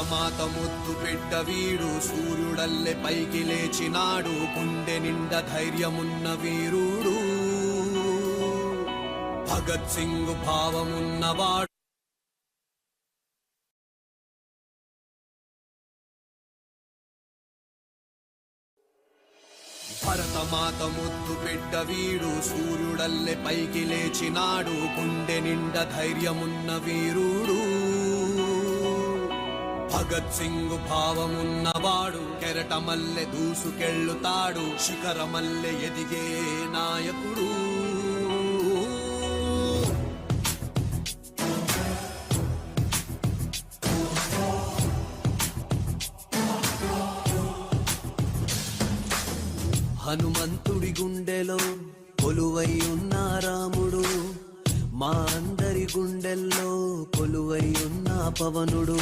భరతమాత ముద్దు బిడ్డ వీడు సూర్యుడల్లె పైకి లేచినాడు. గుండె నిండా ధైర్యమున్న వీరుడు. భగత్ సింగ్ భావమున్నవాడు. భరతమాత ముద్దు బిడ్డ వీడు సూర్యుడల్లె పైకి లేచినాడు. గుండె నిండా ధైర్యమున్న వీరుడు. భగత్ సింగ్ భావమున్నవాడు కెరటమల్లె దూసుకెళ్ళుతాడు శిఖరమల్లె ఎదిగే నాయకుడు. హనుమంతుడి గుండెలో కొలువై ఉన్న రాముడు మా అందరి గుండెల్లో కొలువై ఉన్న పవనుడు.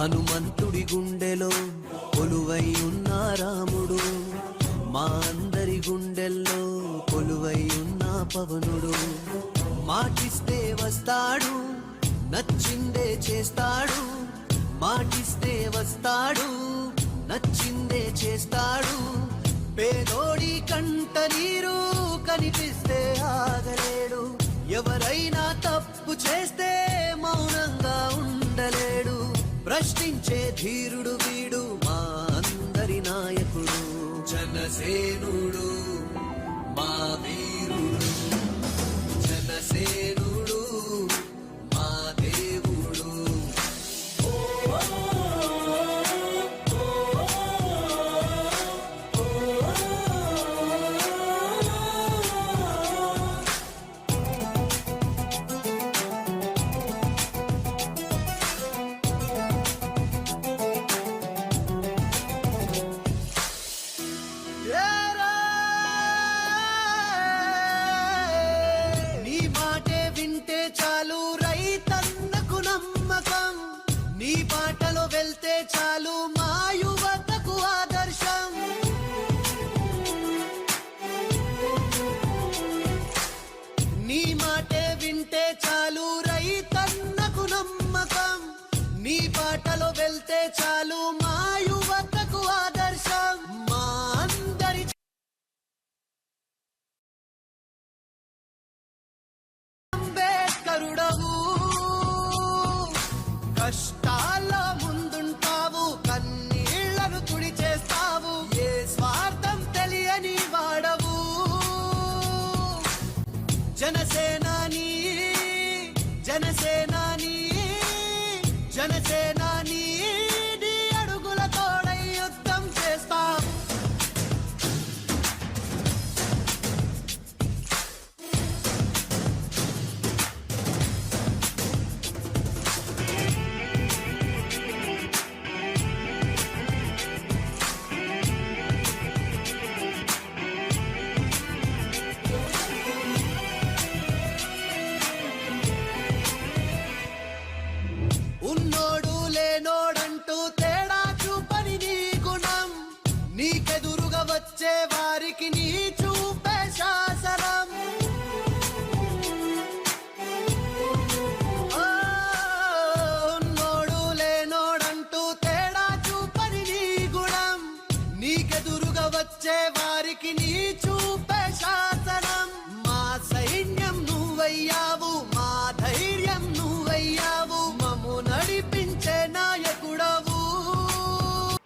హనుమంతుడి గుండెలో కొలువై ఉన్న రాముడు. మా అందరి గుండెల్లో కొలువై ఉన్న పవనుడు. మాటిస్తే వస్తాడు నచ్చిందే చేస్తాడు. మాటిస్తే వస్తాడు నచ్చిందే చేస్తాడు. పేదోడి కంట నీరు కనిపిస్తే ఆగలేడు. ఎవరైనా ధీరుడు వీడు మా అందరి నాయకుడు జనసేనుడు మా కష్టాల ముందుంటావు కన్నీళ్ళను తుడిచేస్తావు ఏ స్వార్థం తెలియని వాడవు. జనసేనాని జనసేనాని జనసేన వచ్చే వారికి నీ చూపే శాసనం. ఆ, లేనోడంటూ తేడా చూపని నీ గుణం. నీకెదురుగా వచ్చే వారికి నీ చూ